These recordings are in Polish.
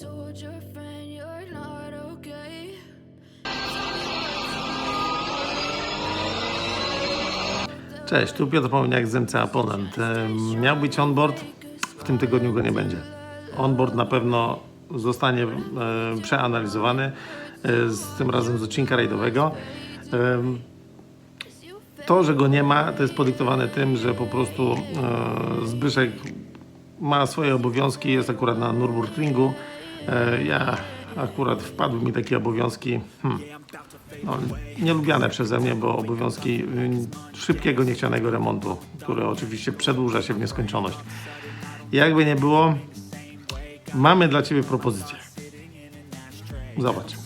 told your friend you're not okay. Cześć, tu Piotr Pominiak z MC Ponent. Em, Miał być onboard, w tym tygodniu go nie będzie. Onboard na pewno zostanie przeanalizowany, e, z tym razem z odcinka rajdowego. To, że go nie ma, to jest podyktowane tym, że po prostu e, Zbyszek ma swoje obowiązki, jest akurat na Nürburgringu. E, Ja akurat wpadły mi takie obowiązki. Hmm no, nielubiane przeze mnie, bo obowiązki y, szybkiego, niechcianego remontu, który oczywiście przedłuża się w nieskończoność. Jakby nie było, mamy dla Ciebie propozycję. Zobacz.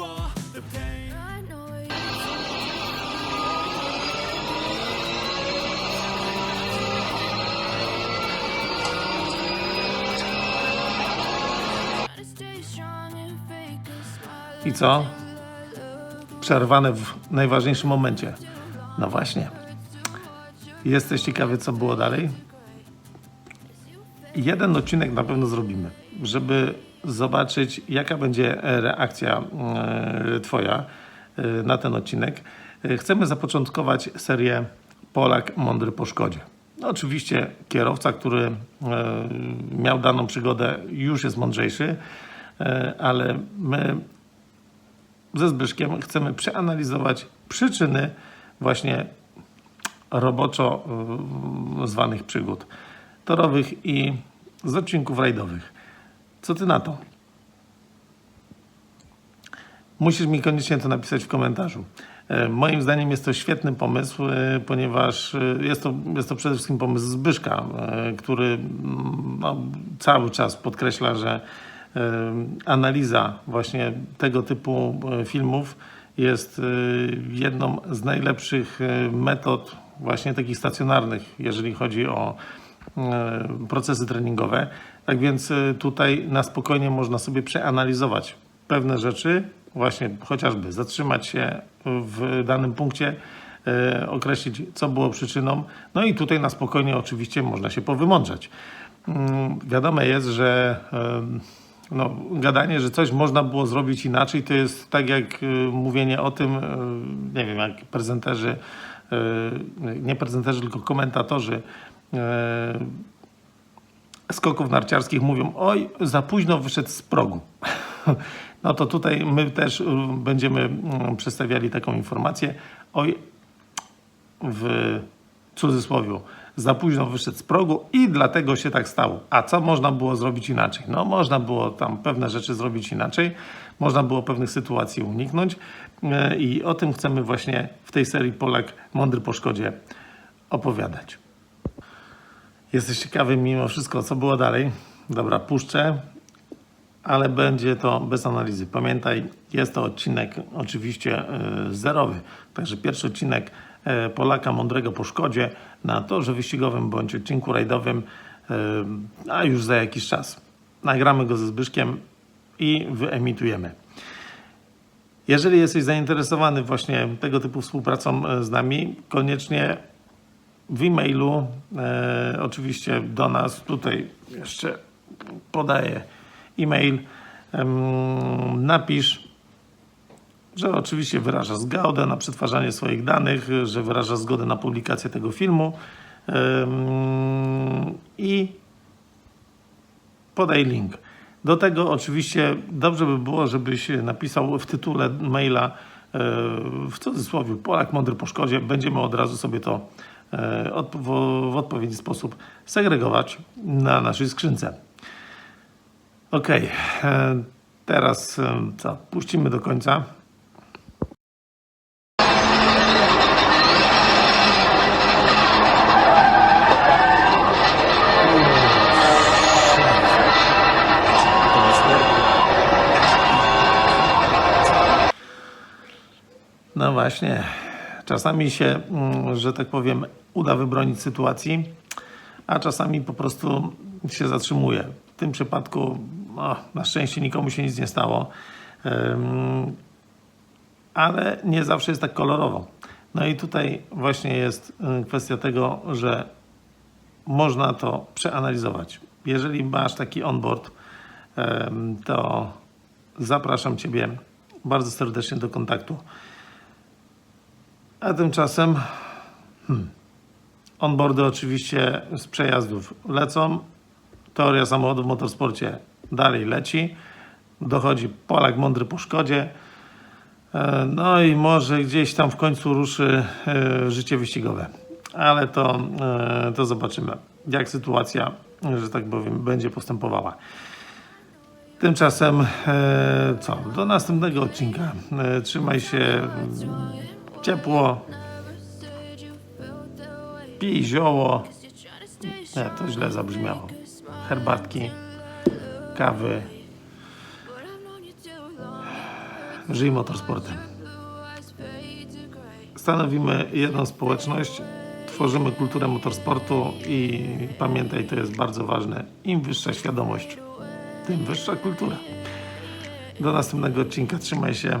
the pain know. I co? Przerwane w najważniejszym momencie. No właśnie. Jesteś ciekawy, co było dalej? Jeden odcinek na pewno zrobimy, żeby zobaczyć, jaka będzie reakcja e, Twoja e, na ten odcinek. E, Chcemy zapoczątkować serię Polak mądry po szkodzie. No, oczywiście kierowca, który miał daną przygodę, już jest mądrzejszy, ale my ze Zbyszkiem chcemy przeanalizować przyczyny właśnie roboczo zwanych przygód torowych i z odcinków rajdowych. Co ty na to? Musisz mi koniecznie to napisać w komentarzu. E, Moim zdaniem jest to świetny pomysł, e, ponieważ e, jest to, jest to przede wszystkim pomysł Zbyszka, który mm, no, cały czas podkreśla, że analiza właśnie tego typu filmów jest jedną z najlepszych metod właśnie takich stacjonarnych, jeżeli chodzi o procesy treningowe. Tak więc e, tutaj na spokojnie można sobie przeanalizować pewne rzeczy, właśnie chociażby zatrzymać się w danym punkcie, e, określić, co było przyczyną. No i tutaj na spokojnie oczywiście można się powymądrzeć. Mm, Wiadome jest, że em, no, gadanie, że coś można było zrobić inaczej, to jest tak jak y, mówienie o tym, y, nie wiem, jak prezenterzy, y, nie prezenterzy, tylko komentatorzy y, skoków narciarskich mówią, oj, za późno wyszedł z progu. No to tutaj my też y, będziemy y, przedstawiali taką informację, oj, w cudzysłowie za późno wyszedł z progu i dlatego się tak stało. A co można było zrobić inaczej? No można było tam pewne rzeczy zrobić inaczej, można było pewnych sytuacji uniknąć e, i o tym chcemy właśnie w tej serii Polak Mądry po szkodzie opowiadać. Jesteś ciekawy mimo wszystko, co było dalej? Dobra, puszczę, ale będzie to bez analizy. Pamiętaj, jest to odcinek oczywiście e, zerowy. Także pierwszy odcinek e, Polaka Mądrego po szkodzie na torze wyścigowym bądź odcinku rajdowym, e, a już za jakiś czas. Nagramy go ze Zbyszkiem i wyemitujemy. Jeżeli jesteś zainteresowany właśnie tego typu współpracą z nami, koniecznie w e-mailu, e, oczywiście do nas, tutaj jeszcze podaję e-mail, em, napisz, że oczywiście wyraża zgodę na przetwarzanie swoich danych, że wyraża zgodę na publikację tego filmu i podaj link. Do tego oczywiście dobrze by było, żebyś napisał w tytule maila e, w cudzysłowie Polak mądry po szkodzie. Będziemy od razu sobie to E, w odpowiedni sposób segregować na naszej skrzynce. Ok, e, teraz e, co? Puścimy do końca. No właśnie. Czasami się, mm, że tak powiem, uda wybronić sytuacji, a czasami po prostu się zatrzymuje. W tym przypadku o, na szczęście nikomu się nic nie stało. Ale nie zawsze jest tak kolorowo. No i tutaj właśnie jest y, kwestia tego, że można to przeanalizować. Jeżeli masz taki onboard, to zapraszam Ciebie bardzo serdecznie do kontaktu. A tymczasem hmm, onboardy oczywiście z przejazdów lecą. Teoria samochodu w motorsporcie dalej leci. Dochodzi Polak mądry po szkodzie. E, No i może gdzieś tam w końcu ruszy e, życie wyścigowe. Ale to, e, to zobaczymy, jak sytuacja, że tak powiem, będzie postępowała. Tymczasem co? Do następnego odcinka. Trzymaj się ciepło, pij zioło. Nie, to źle zabrzmiało. Herbatki, kawy. Żyj motorsportem. Stanowimy jedną społeczność, tworzymy kulturę motorsportu i pamiętaj, to jest bardzo ważne. Im wyższa świadomość, tym wyższa kultura. Do następnego odcinka. Trzymaj się.